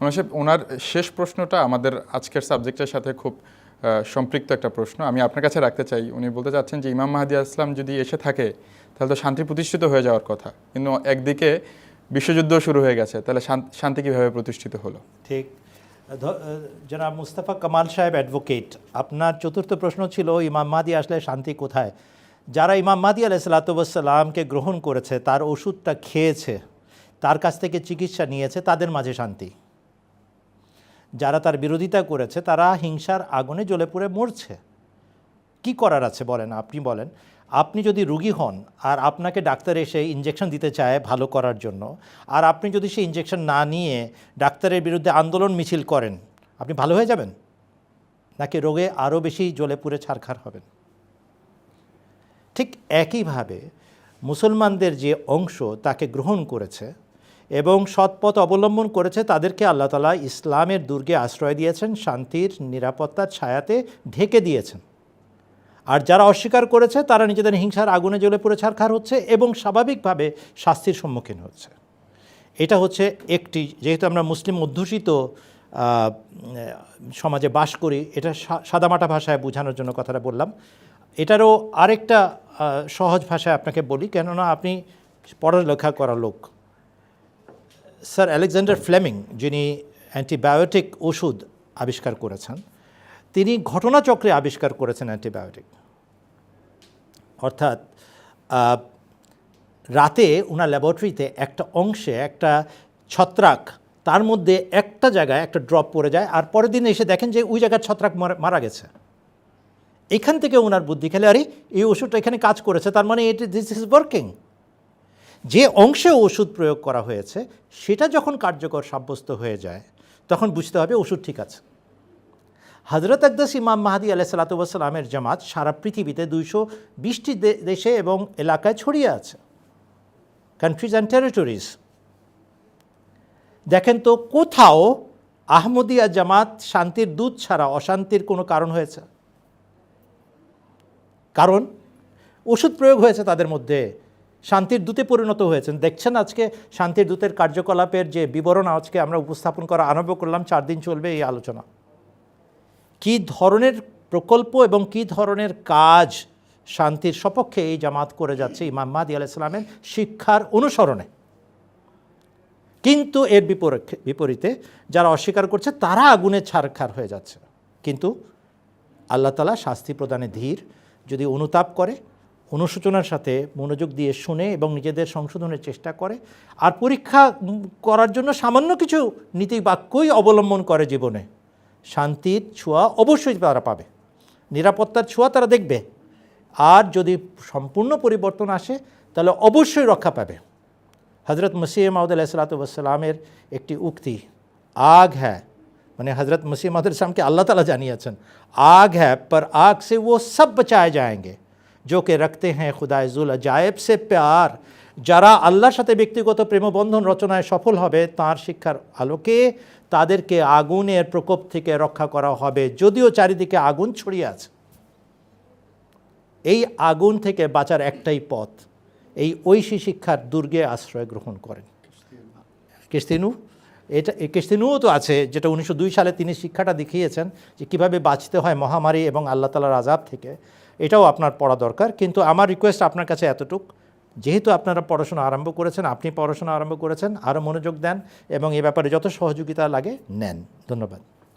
সাহেব ওনার শেষ প্রশ্নটা আমাদের আজকের সাবজেক্টের সাথে খুব সম্পৃক্ত একটা প্রশ্ন। আমি আপনার কাছে রাখতে চাই, উনি বলতে চাচ্ছেন যে ইমাম মাহাদি আসলাম যদি এসে থাকে, তাহলে তো শান্তি প্রতিষ্ঠিত হয়ে যাওয়ার কথা। কিন্তু একদিকে বিশ্বযুদ্ধ শুরু হয়ে গেছে, তাহলে শান্তি কীভাবে প্রতিষ্ঠিত হলো? ঠিক। জনাব মুস্তাফা কামাল সাহেব অ্যাডভোকেট আপনার চতুর্থ প্রশ্ন ছিল, ইমাম মাদি আসলে শান্তি কোথায়? যারা ইমাম মাদি আলাইসালাতামকে গ্রহণ করেছে, তার ওষুধটা খেয়েছে, তার কাছ থেকে চিকিৎসা নিয়েছে, তাদের মাঝে শান্তি। যারা তার বিরোধিতা করেছে, তারা হিংসার আগুনে জ্বলে পুড়ে মরছে। কি করার আছে বলেন? আপনি বলেন, আপনি যদি রুগী হন আর আপনাকে ডাক্তার এসে ইঞ্জেকশন দিতে চায় ভালো করার জন্য, আর আপনি যদি সেই ইঞ্জেকশন না নিয়ে ডাক্তারের বিরুদ্ধে আন্দোলন মিছিল করেন, আপনি ভালো হয়ে যাবেন? নাকি রোগে আরও বেশি জ্বলে পুড়ে ছারখার হবেন? ঠিক একইভাবে মুসলমানদের যে অংশ তাকে গ্রহণ করেছে এবং সৎপথ অবলম্বন করেছে তাদেরকে আল্লাহ তালা ইসলামের দুর্গে আশ্রয় দিয়েছেন, শান্তির, নিরাপত্তার ছায়াতে ঢেকে দিয়েছেন। আর যারা অস্বীকার করেছে, তারা নিজেদের হিংসার আগুনে জ্বলে পড়ে ছারখার হচ্ছে এবং স্বাভাবিকভাবে শাস্তির সম্মুখীন হচ্ছে। এটা হচ্ছে একটি, যেহেতু আমরা মুসলিম অধ্যুষিত সমাজে বাস করি, এটা সাদামাটা ভাষায় বোঝানোর জন্য কথাটা বললাম। এটারও আরেকটা সহজ ভাষায় আপনাকে বলি, কেননা আপনি পড়ালেখা করা লোক। স্যার আলেকজান্ডার ফ্লেমিং, যিনি অ্যান্টিবায়োটিক ওষুধ আবিষ্কার করেছেন, তিনি ঘটনাচক্রে আবিষ্কার করেছেন অ্যান্টিবায়োটিক। অর্থাৎ রাতে ওনার ল্যাবরেটরিতে একটা অংশে একটা ছত্রাক, তার মধ্যে একটা জায়গায় একটা ড্রপ পড়ে যায়, আর পরের দিন এসে দেখেন যে ওই জায়গার ছত্রাক মারা- গেছে। এখান থেকে ওনার বুদ্ধি খেলে, আরে, এই ওষুধটা এখানে কাজ করেছে, তার মানে এটি দিস ইজ ওয়ার্কিং যে অংশে ওষুধ প্রয়োগ করা হয়েছে, সেটা যখন কার্যকর সাব্যস্ত হয়ে যায়, তখন বুঝতে হবে ওষুধ ঠিক আছে। হজরত আকদাস ইমাম মাহাদি আলাহ সালাতামের জামাত সারা পৃথিবীতে দুইশো বিশটি দেশে এবং এলাকায় ছড়িয়ে আছে। কান্ট্রিজ অ্যান্ড টেরিটরিজ দেখেন তো, কোথাও আহমদিয়া জামাত শান্তির দূত ছাড়া অশান্তির কোনো কারণ হয়েছে? কারণ ওষুধ প্রয়োগ হয়েছে তাদের মধ্যে শান্তির দূতে পরিণত হয়েছেন। দেখছেন আজকে শান্তির দূতের কার্যকলাপের যে বিবরণ আজকে আমরা উপস্থাপন করা আরম্ভ করলাম, চার দিন চলবে এই আলোচনা। কী ধরনের প্রকল্প এবং কী ধরনের কাজ শান্তির সপক্ষে এই জামাত করে যাচ্ছে ইমাম মাদি আলাইসালামের শিক্ষার অনুসরণে? কিন্তু এর বিপরীতে বিপরীতে যারা অস্বীকার করছে তারা আগুনে ছারখার হয়ে যাচ্ছে। কিন্তু আল্লাহ তালা শাস্তি প্রদানে ধীর, যদি অনুতাপ করে অনুশোচনার সাথে মনোযোগ দিয়ে শুনে এবং নিজেদের সংশোধনের চেষ্টা করে আর পরীক্ষা করার জন্য সামান্য কিছু নীতি বাক্যই অবলম্বন করে জীবনে। শান্তির ছোঁয়া অবশ্যই তারা পাবে। নিরাপত্তার ছোঁয়া তারা দেখবে। আর যদি সম্পূর্ণ পরিবর্তন আসে, তাহলে অবশ্যই রক্ষা পাবে। হজরত মসিহ মাউদ আলাহিসাল্লাতামের একটি উক্তি, আগ হ্যাঁ মানে হজরত মসিহ মাউদ ইসলামকে আল্লাহ তালা জানিয়েছেন, আগ হ্যাঁ পর আগ সে ও সব বচায় যায়গে। जो कि रखते हैं खुदाजुल अजायब से प्यार যারা আল্লাহর সাথে ব্যক্তিগত প্রেমবন্ধন রচনায় সফল হবে তার শিক্ষার আলোকে তাদেরকে আগুনের প্রকোপ থেকে রক্ষা করা হবে যদিও চারিদিকে আগুন ছড়িয়ে আছে এই আগুন থেকে বাঁচার একটাই পথ এই ঐশী শিক্ষার দুর্গে আশ্রয় গ্রহণ করেন কিস্তিনু এটা এই কিস্তিনুও তো আছে যেটা উনিশশো দুই সালে তিনি শিক্ষাটা দেখিয়েছেন যে কিভাবে বাঁচতে হয় মহামারী এবং আল্লাহ তালার আজাব থেকে এটাও আপনার পড়া দরকার, কিন্তু আমার রিকোয়েস্ট আপনার কাছে এতটুক। যেহেতু আপনারা পড়াশোনা আরম্ভ করেছেন, আপনি পড়াশোনা আরম্ভ করেছেন আরও মনোযোগ দেন এবং এ ব্যাপারে যত সহযোগিতা লাগে, নেন। ধন্যবাদ।